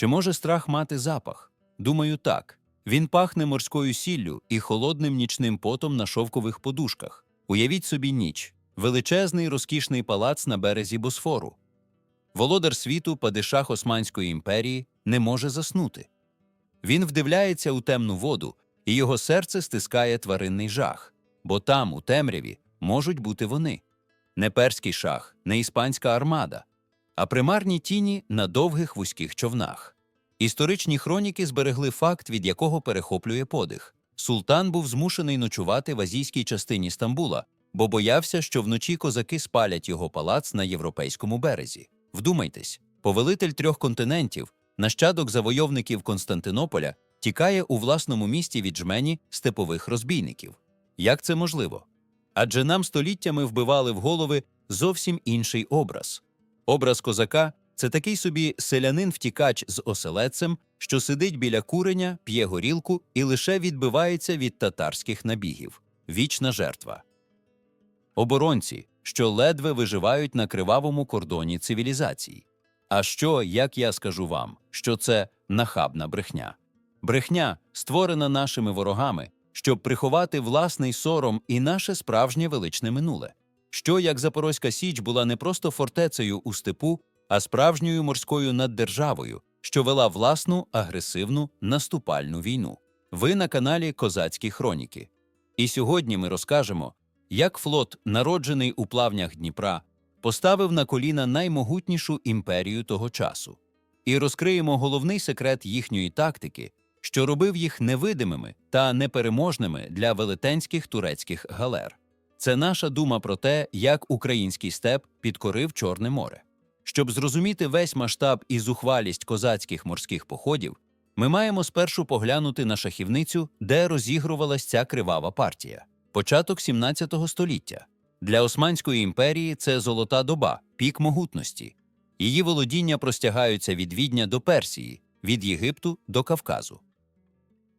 Чи може страх мати запах? Думаю, так. Він пахне морською сіллю і холодним нічним потом на шовкових подушках. Уявіть собі ніч, величезний розкішний палац на березі Босфору. Володар світу, падишах Османської імперії, не може заснути. Він вдивляється у темну воду, і його серце стискає тваринний жах, бо там, у темряві, можуть бути вони. Не перський шах, не іспанська армада, а примарні тіні на довгих вузьких човнах. Історичні хроніки зберегли факт, від якого перехоплює подих. Султан був змушений ночувати в азійській частині Стамбула, бо боявся, що вночі козаки спалять його палац на європейському березі. Вдумайтесь, повелитель трьох континентів, нащадок завойовників Константинополя, тікає у власному місті від жмені степових розбійників. Як це можливо? Адже нам століттями вбивали в голови зовсім інший образ. Образ козака це такий собі селянин-втікач з оселедцем, що сидить біля куреня, п'є горілку і лише відбивається від татарських набігів. Вічна жертва. Оборонці, що ледве виживають на кривавому кордоні цивілізації. А що, як я скажу вам, що це нахабна брехня? Брехня, створена нашими ворогами, щоб приховати власний сором і наше справжнє величне минуле. Що як Запорозька Січ була не просто фортецею у степу, а справжньою морською наддержавою, що вела власну агресивну наступальну війну. Ви на каналі Козацькі Хроніки. І сьогодні ми розкажемо, як флот, народжений у плавнях Дніпра, поставив на коліна наймогутнішу імперію того часу, і розкриємо головний секрет їхньої тактики, що робив їх невидимими та непереможними для велетенських турецьких галер. Це наша дума про те, як український степ підкорив Чорне море. Щоб зрозуміти весь масштаб і зухвалість козацьких морських походів, ми маємо спершу поглянути на шахівницю, де розігрувалась ця кривава партія. Початок 17 століття. Для Османської імперії це золота доба, пік могутності. Її володіння простягаються від Відня до Персії, від Єгипту до Кавказу.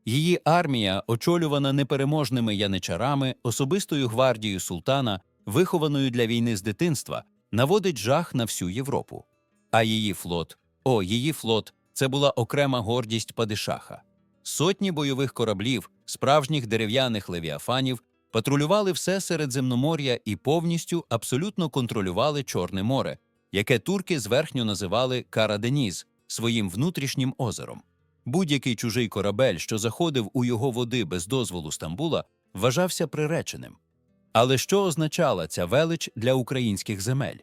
Її армія, очолювана непереможними яничарами, особистою гвардією султана, вихованою для війни з дитинства, наводить жах на всю Європу. А її флот, о, її флот це була окрема гордість Падишаха. Сотні бойових кораблів, справжніх дерев'яних левіафанів, патрулювали все Середземномор'я і повністю абсолютно контролювали Чорне море, яке турки зверхньо називали Караденіз своїм внутрішнім озером. Будь-який чужий корабель, що заходив у його води без дозволу Стамбула, вважався приреченим. Але що означала ця велич для українських земель?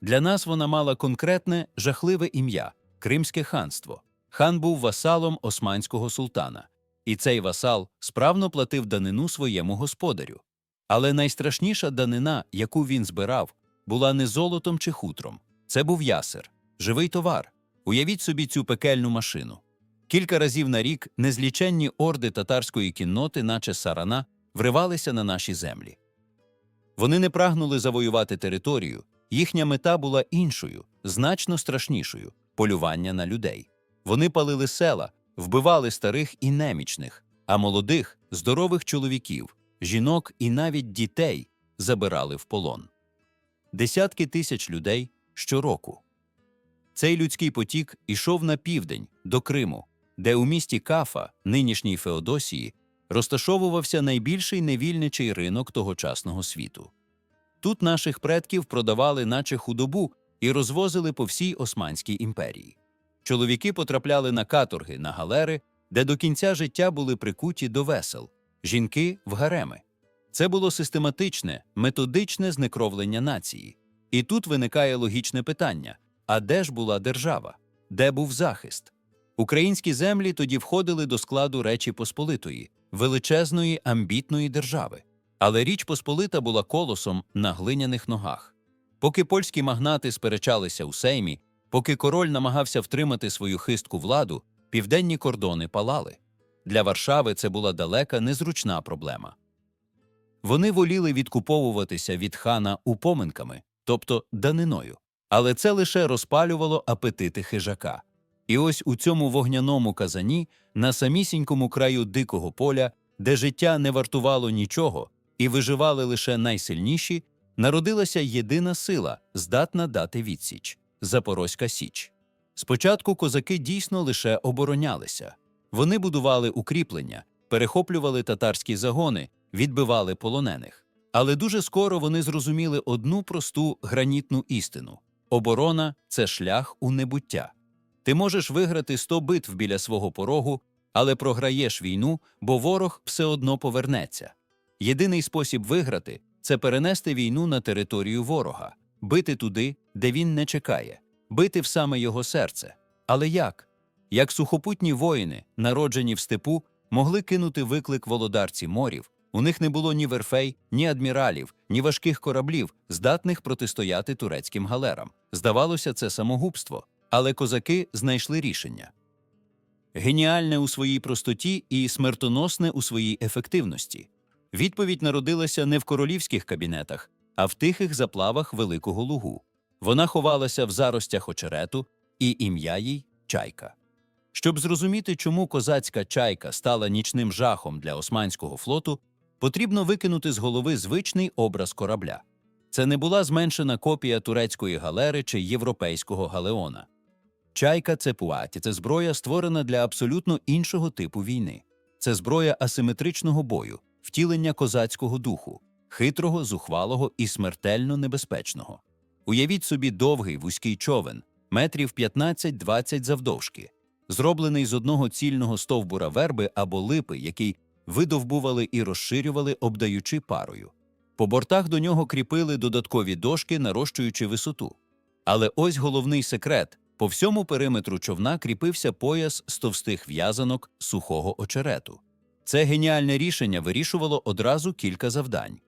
Для нас вона мала конкретне жахливе ім'я Кримське ханство. Хан був васалом османського султана, і цей васал справно платив данину своєму господарю. Але найстрашніша данина, яку він збирав, була не золотом чи хутром. Це був ясер, живий товар. Уявіть собі цю пекельну машину. Кілька разів на рік незліченні орди татарської кінноти, наче сарана, вривалися на наші землі. Вони не прагнули завоювати територію, їхня мета була іншою, значно страшнішою полювання на людей. Вони палили села, вбивали старих і немічних, а молодих, здорових чоловіків, жінок і навіть дітей забирали в полон. Десятки тисяч людей щороку. Цей людський потік ішов на південь до Криму, де у місті Кафа, нинішній Феодосії, розташовувався найбільший невільничий ринок тогочасного світу. Тут наших предків продавали, наче худобу, і розвозили по всій Османській імперії. Чоловіки потрапляли на каторги, на галери, де до кінця життя були прикуті до весел, жінки в гареми. Це було систематичне, методичне знекровлення нації. І тут виникає логічне питання: а де ж була держава? Де був захист? Українські землі тоді входили до складу Речі Посполитої, величезної амбітної держави. Але Річ Посполита була колосом на глиняних ногах. Поки польські магнати сперечалися у Сеймі, поки король намагався втримати свою хистку владу, південні кордони палали. Для Варшави це була далека незручна проблема. Вони воліли відкуповуватися від хана упоминками, тобто даниною. Але це лише розпалювало апетити хижака. І ось у цьому вогняному казані, на самісінькому краю дикого поля, де життя не вартувало нічого і виживали лише найсильніші, народилася єдина сила, здатна дати відсіч Запорозька Січ. Спочатку козаки дійсно лише оборонялися. Вони будували укріплення, перехоплювали татарські загони, відбивали полонених. Але дуже скоро вони зрозуміли одну просту гранітну істину оборона це шлях у небуття. Ти можеш виграти 100 битв біля свого порогу, але програєш війну, бо ворог все одно повернеться. Єдиний спосіб виграти це перенести війну на територію ворога, бити туди, де він не чекає, бити в саме його серце. Але як? Як сухопутні воїни, народжені в степу, могли кинути виклик володарці морів, у них не було ні верфей, ні адміралів, ні важких кораблів, здатних протистояти турецьким галерам. Здавалося, це самогубство, але козаки знайшли рішення. Геніальне у своїй простоті і смертоносне у своїй ефективності. Відповідь народилася не в королівських кабінетах, а в тихих заплавах Великого Лугу. Вона ховалася в заростях очерету, і ім'я їй чайка. Щоб зрозуміти, чому козацька чайка стала нічним жахом для османського флоту, потрібно викинути з голови звичний образ корабля. Це не була зменшена копія турецької галери чи європейського галеона. Чайка це пуаті, це зброя, створена для абсолютно іншого типу війни. Це зброя асиметричного бою, втілення козацького духу, хитрого, зухвалого і смертельно небезпечного. Уявіть собі довгий вузький човен, метрів 15-20 завдовжки, зроблений з одного цільного стовбура верби або липи, який видовбували і розширювали, обдаючи парою. По бортах до нього кріпили додаткові дошки, нарощуючи висоту. Але ось головний секрет по всьому периметру човна кріпився пояс з товстих в'язанок сухого очерету. Це геніальне рішення вирішувало одразу кілька завдань.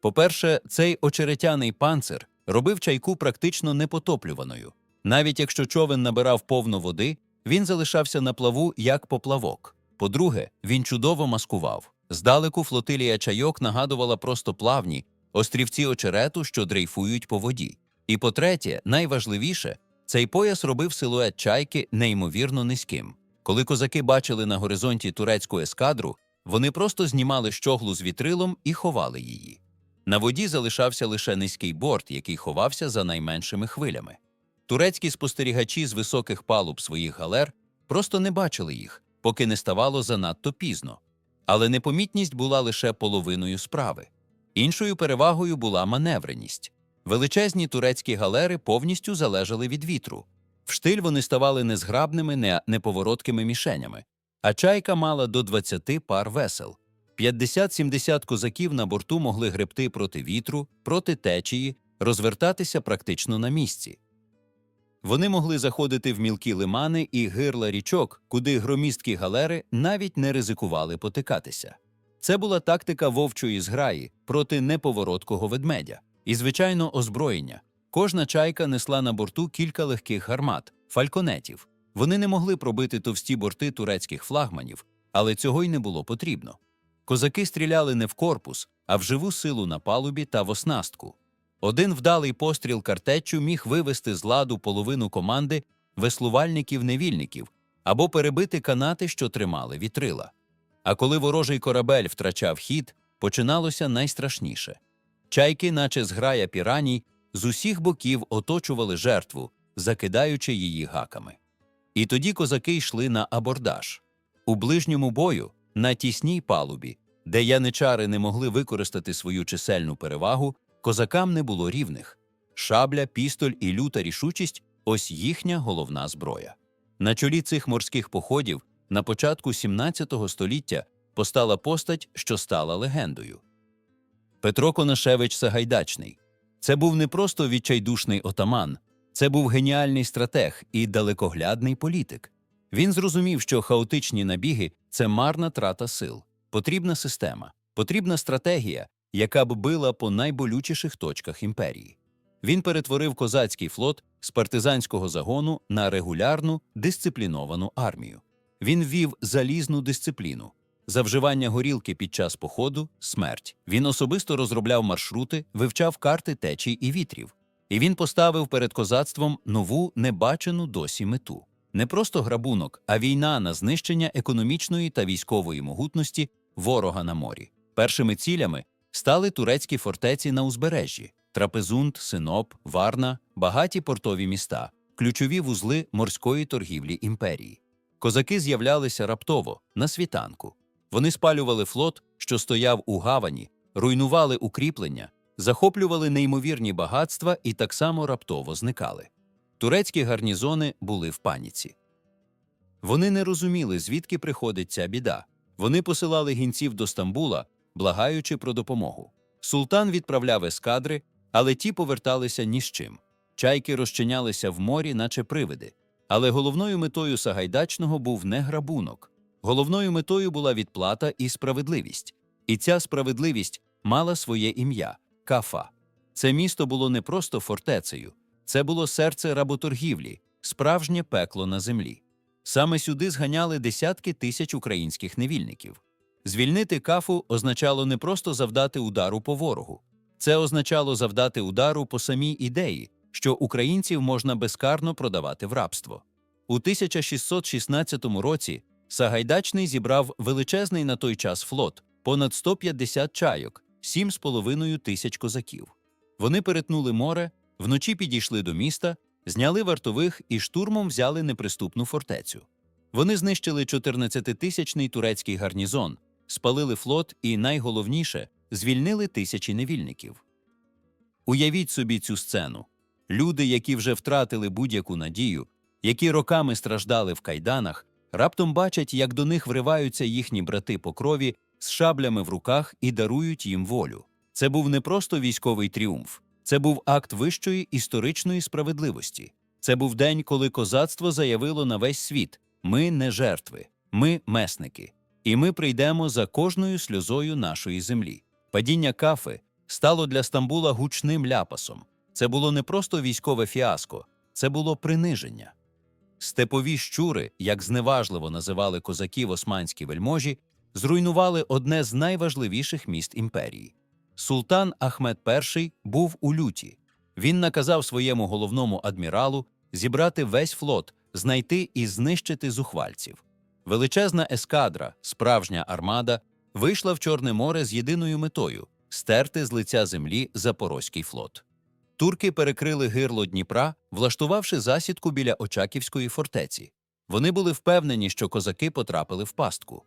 По-перше, цей очеретяний панцир робив чайку практично непотоплюваною. Навіть якщо човен набирав повно води, він залишався на плаву як поплавок. По-друге, він чудово маскував. Здалеку флотилія чайок нагадувала просто плавні острівці очерету, що дрейфують по воді. І по-третє, найважливіше, цей пояс робив силует чайки неймовірно низьким. Коли козаки бачили на горизонті турецьку ескадру, вони просто знімали щоглу з вітрилом і ховали її. На воді залишався лише низький борт, який ховався за найменшими хвилями. Турецькі спостерігачі з високих палуб своїх галер просто не бачили їх, поки не ставало занадто пізно. Але непомітність була лише половиною справи. Іншою перевагою була маневреність. Величезні турецькі галери повністю залежали від вітру. В штиль вони ставали незграбними, не неповороткими мішенями, а чайка мала до 20 пар весел. 50-70 козаків на борту могли гребти проти вітру, проти течії, розвертатися практично на місці. Вони могли заходити в мілкі лимани і гирла річок, куди громісткі галери навіть не ризикували потикатися. Це була тактика вовчої зграї проти неповороткого ведмедя. І, звичайно, озброєння. Кожна чайка несла на борту кілька легких гармат, фальконетів. Вони не могли пробити товсті борти турецьких флагманів, але цього й не було потрібно. Козаки стріляли не в корпус, а в живу силу на палубі та в оснастку. Один вдалий постріл картеччю міг вивести з ладу половину команди веслувальників-невільників або перебити канати, що тримали вітрила. А коли ворожий корабель втрачав хід, починалося найстрашніше. Чайки, наче зграя піраній, з усіх боків оточували жертву, закидаючи її гаками. І тоді козаки йшли на абордаж. У ближньому бою, на тісній палубі, де яничари не могли використати свою чисельну перевагу, козакам не було рівних. Шабля, пістоль і люта рішучість ось їхня головна зброя. На чолі цих морських походів на початку 17 століття постала постать, що стала легендою. Петро Конашевич Сагайдачний. Це був не просто відчайдушний отаман, це був геніальний стратег і далекоглядний політик. Він зрозумів, що хаотичні набіги це марна трата сил, потрібна система, потрібна стратегія, яка б била по найболючіших точках імперії. Він перетворив козацький флот з партизанського загону на регулярну дисципліновану армію. Він ввів залізну дисципліну. За вживання горілки під час походу смерть. Він особисто розробляв маршрути, вивчав карти течій і вітрів. І він поставив перед козацтвом нову небачену досі мету. Не просто грабунок, а війна на знищення економічної та військової могутності ворога на морі. Першими цілями стали турецькі фортеці на узбережжі: Трапезунд, Синоп, Варна, багаті портові міста, ключові вузли морської торгівлі імперії. Козаки з'являлися раптово, на світанку. Вони спалювали флот, що стояв у гавані, руйнували укріплення, захоплювали неймовірні багатства і так само раптово зникали. Турецькі гарнізони були в паніці. Вони не розуміли, звідки приходить ця біда. Вони посилали гінців до Стамбула, благаючи про допомогу. Султан відправляв ескадри, але ті поверталися ні з чим. Чайки розчинялися в морі, наче привиди. Але головною метою Сагайдачного був не грабунок. Головною метою була відплата і справедливість. І ця справедливість мала своє ім'я Кафа. Це місто було не просто фортецею, це було серце работоргівлі, справжнє пекло на землі. Саме сюди зганяли десятки тисяч українських невільників. Звільнити кафу означало не просто завдати удару по ворогу, це означало завдати удару по самій ідеї, що українців можна безкарно продавати в рабство. У 1616 році Сагайдачний зібрав величезний на той час флот, понад 150 чайок, 7,5 тисяч козаків. Вони перетнули море, вночі підійшли до міста, зняли вартових і штурмом взяли неприступну фортецю. Вони знищили 14-тисячний турецький гарнізон, спалили флот і, найголовніше, звільнили тисячі невільників. Уявіть собі цю сцену. Люди, які вже втратили будь-яку надію, які роками страждали в кайданах, раптом бачать, як до них вриваються їхні брати по крові з шаблями в руках і дарують їм волю. Це був не просто військовий тріумф, це був акт вищої історичної справедливості. Це був день, коли козацтво заявило на весь світ: ми не жертви, ми месники, і ми прийдемо за кожною сльозою нашої землі. Падіння кафи стало для Стамбула гучним ляпасом. Це було не просто військове фіаско, це було приниження. Степові щури, як зневажливо називали козаків османські вельможі, зруйнували одне з найважливіших міст імперії. Султан Ахмед І був у люті. Він наказав своєму головному адміралу зібрати весь флот, знайти і знищити зухвальців. Величезна ескадра, справжня армада, вийшла в Чорне море з єдиною метою стерти з лиця землі Запорозький флот. Турки перекрили гирло Дніпра, влаштувавши засідку біля Очаківської фортеці. Вони були впевнені, що козаки потрапили в пастку.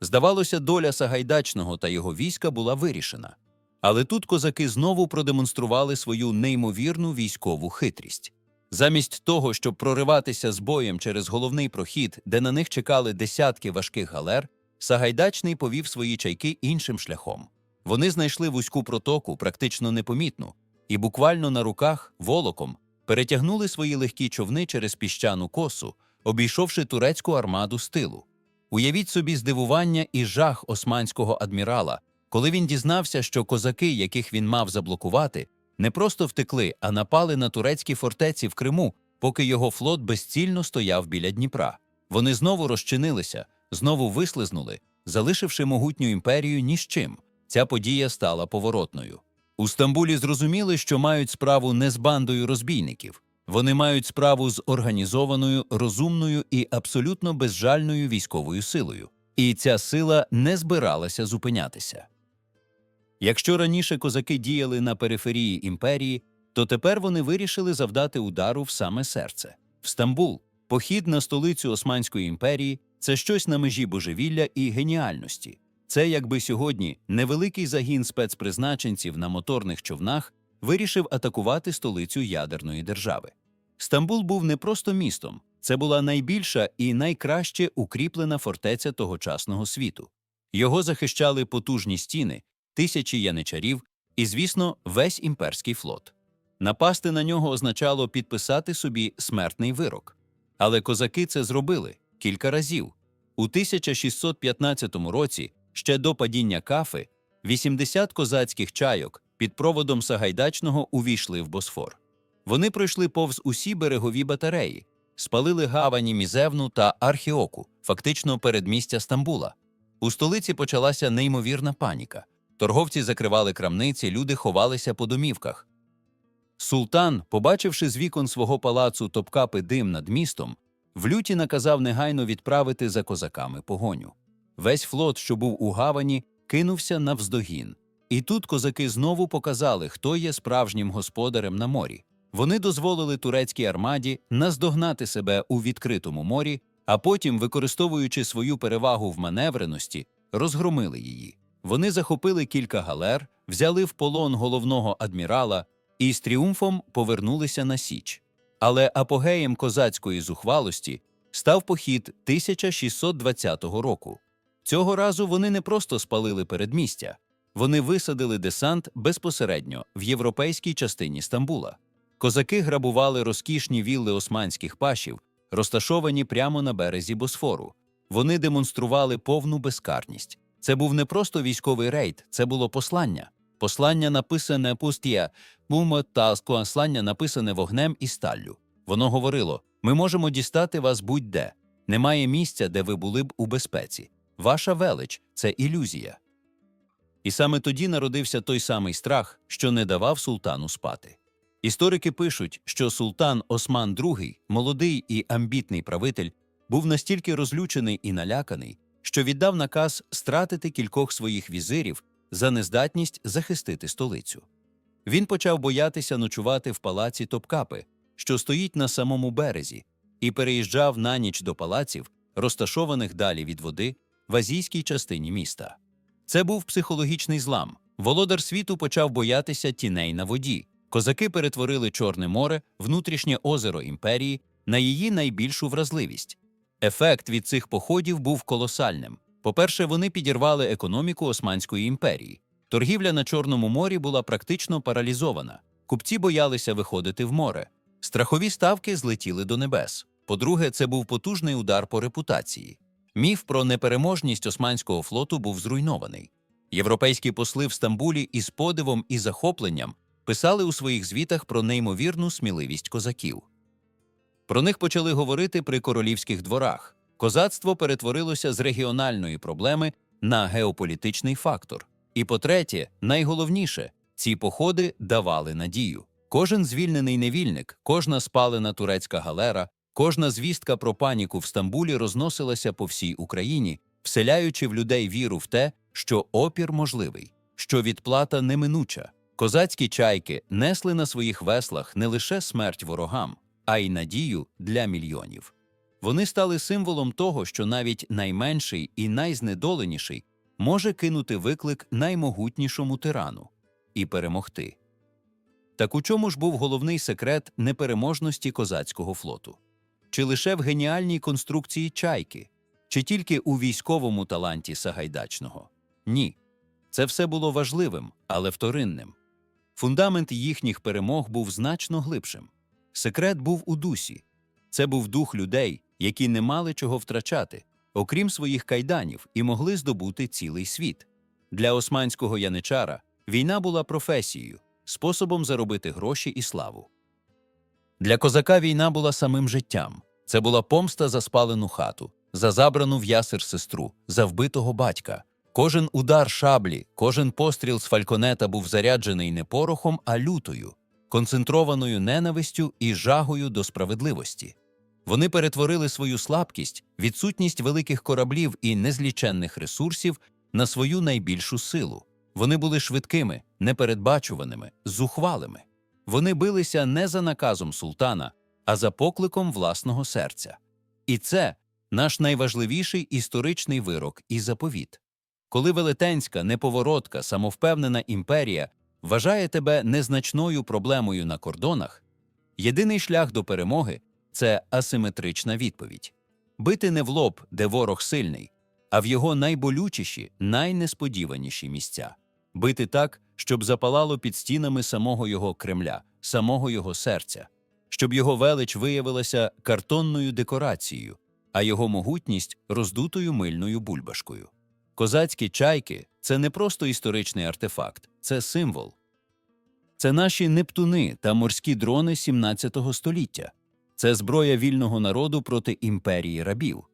Здавалося, доля Сагайдачного та його війська була вирішена. Але тут козаки знову продемонстрували свою неймовірну військову хитрість. Замість того, щоб прориватися з боєм через головний прохід, де на них чекали десятки важких галер, Сагайдачний повів свої чайки іншим шляхом. Вони знайшли вузьку протоку, практично непомітну, і буквально на руках, волоком, перетягнули свої легкі човни через піщану косу, обійшовши турецьку армаду з тилу. Уявіть собі здивування і жах османського адмірала, коли він дізнався, що козаки, яких він мав заблокувати, не просто втекли, а напали на турецькі фортеці в Криму, поки його флот безцільно стояв біля Дніпра. Вони знову розчинилися, знову вислизнули, залишивши могутню імперію ні з чим. Ця подія стала поворотною. У Стамбулі зрозуміли, що мають справу не з бандою розбійників. Вони мають справу з організованою, розумною і абсолютно безжальною військовою силою. І ця сила не збиралася зупинятися. Якщо раніше козаки діяли на периферії імперії, то тепер вони вирішили завдати удару в саме серце. В Стамбул, похід на столицю Османської імперії це щось на межі божевілля і геніальності. Це якби сьогодні невеликий загін спецпризначенців на моторних човнах вирішив атакувати столицю ядерної держави. Стамбул був не просто містом, це була найбільша і найкраще укріплена фортеця тогочасного світу. Його захищали потужні стіни, тисячі яничарів і, звісно, весь імперський флот. Напасти на нього означало підписати собі смертний вирок. Але козаки це зробили кілька разів. У 1615 році, ще до падіння кафи, 80 козацьких чайок під проводом Сагайдачного увійшли в Босфор. Вони пройшли повз усі берегові батареї, спалили гавані Мізевну та Архіоку, фактично передмістя Стамбула. У столиці почалася неймовірна паніка. Торговці закривали крамниці, люди ховалися по домівках. Султан, побачивши з вікон свого палацу топкапи дим над містом, в люті наказав негайно відправити за козаками погоню. Весь флот, що був у гавані, кинувся навздогін. І тут козаки знову показали, хто є справжнім господарем на морі. Вони дозволили турецькій армаді наздогнати себе у відкритому морі, а потім, використовуючи свою перевагу в маневреності, розгромили її. Вони захопили кілька галер, взяли в полон головного адмірала і з тріумфом повернулися на Січ. Але апогеєм козацької зухвалості став похід 1620 року. Цього разу вони не просто спалили передмістя, вони висадили десант безпосередньо в європейській частині Стамбула. Козаки грабували розкішні вілли османських пашів, розташовані прямо на березі Босфору. Вони демонстрували повну безкарність. Це був не просто військовий рейд, це було послання. Послання написане пустія, мумо та послання написане вогнем і сталлю. Воно говорило: ми можемо дістати вас будь-де. Немає місця, де ви були б у безпеці. Ваша велич це ілюзія. І саме тоді народився той самий страх, що не давав султану спати. Історики пишуть, що султан Осман II, молодий і амбітний правитель, був настільки розлючений і наляканий, що віддав наказ стратити кількох своїх візирів за нездатність захистити столицю. Він почав боятися ночувати в палаці Топкапи, що стоїть на самому березі, і переїжджав на ніч до палаців, розташованих далі від води в азійській частині міста. Це був психологічний злам. Володар світу почав боятися тіней на воді. Козаки перетворили Чорне море, внутрішнє озеро імперії, на її найбільшу вразливість. Ефект від цих походів був колосальним. По-перше, вони підірвали економіку Османської імперії. Торгівля на Чорному морі була практично паралізована. Купці боялися виходити в море. Страхові ставки злетіли до небес. По-друге, це був потужний удар по репутації. Міф про непереможність османського флоту був зруйнований. Європейські посли в Стамбулі із подивом і захопленням писали у своїх звітах про неймовірну сміливість козаків. Про них почали говорити при королівських дворах. Козацтво перетворилося з регіональної проблеми на геополітичний фактор. І по-третє, найголовніше, ці походи давали надію. Кожен звільнений невільник, кожна спалена турецька галера, кожна звістка про паніку в Стамбулі розносилася по всій Україні, вселяючи в людей віру в те, що опір можливий, що відплата неминуча. Козацькі чайки несли на своїх веслах не лише смерть ворогам, а й надію для мільйонів. Вони стали символом того, що навіть найменший і найзнедоленіший може кинути виклик наймогутнішому тирану і перемогти. Так у чому ж був головний секрет непереможності козацького флоту? Чи лише в геніальній конструкції чайки, чи тільки у військовому таланті Сагайдачного? Ні. Це все було важливим, але вторинним. Фундамент їхніх перемог був значно глибшим. Секрет був у дусі. Це був дух людей, які не мали чого втрачати, окрім своїх кайданів, і могли здобути цілий світ. Для османського яничара війна була професією, способом заробити гроші і славу. Для козака війна була самим життям. Це була помста за спалену хату, за забрану в ясир сестру, за вбитого батька. Кожен удар шаблі, кожен постріл з фальконета був заряджений не порохом, а лютою, концентрованою ненавистю і жагою до справедливості. Вони перетворили свою слабкість, відсутність великих кораблів і незліченних ресурсів на свою найбільшу силу. Вони були швидкими, непередбачуваними, зухвалими. Вони билися не за наказом султана, а за покликом власного серця. І це наш найважливіший історичний вирок і заповіт. Коли велетенська, неповоротка, самовпевнена імперія вважає тебе незначною проблемою на кордонах, єдиний шлях до перемоги це асиметрична відповідь бити не в лоб, де ворог сильний, а в його найболючіші, найнесподіваніші місця, бити так, щоб запалало під стінами самого його Кремля, самого його серця, щоб його велич виявилася картонною декорацією, а його могутність роздутою мильною бульбашкою. Козацькі чайки це не просто історичний артефакт, це символ. Це наші нептуни та морські дрони 17 століття. Це зброя вільного народу проти імперії рабів.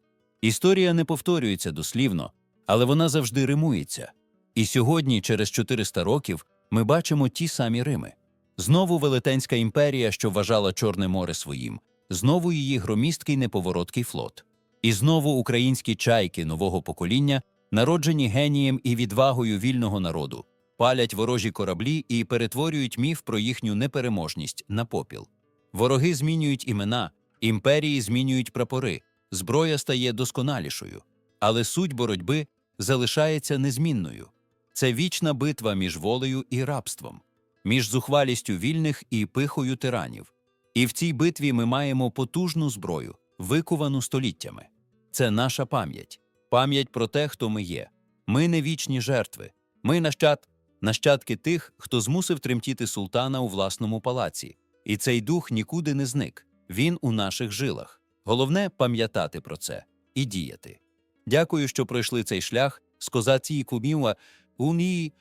Історія не повторюється дослівно, але вона завжди римується. І сьогодні, через 400 років, ми бачимо ті самі Рими. Знову Велетенська імперія, що вважала Чорне море своїм, знову її громісткий неповороткий флот. І знову українські чайки нового покоління, народжені генієм і відвагою вільного народу, палять ворожі кораблі і перетворюють міф про їхню непереможність на попіл. Вороги змінюють імена, імперії змінюють прапори, зброя стає досконалішою, але суть боротьби залишається незмінною. Це вічна битва між волею і рабством, між зухвалістю вільних і пихою тиранів. І в цій битві ми маємо потужну зброю, викувану століттями. Це наша пам'ять, пам'ять про те, хто ми є. Ми не вічні жертви. Ми нащад, нащадки тих, хто змусив тремтіти султана у власному палаці. І цей дух нікуди не зник. Він у наших жилах. Головне пам'ятати про це і діяти. Дякую, що пройшли цей шлях з козації куміва унії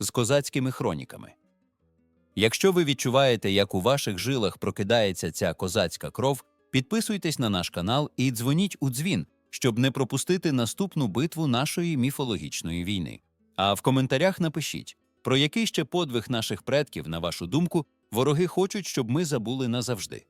з козацькими хроніками. Якщо ви відчуваєте, як у ваших жилах прокидається ця козацька кров, підписуйтесь на наш канал і дзвоніть у дзвін, щоб не пропустити наступну битву нашої міфологічної війни. А в коментарях напишіть, про який ще подвиг наших предків, на вашу думку, вороги хочуть, щоб ми забули назавжди.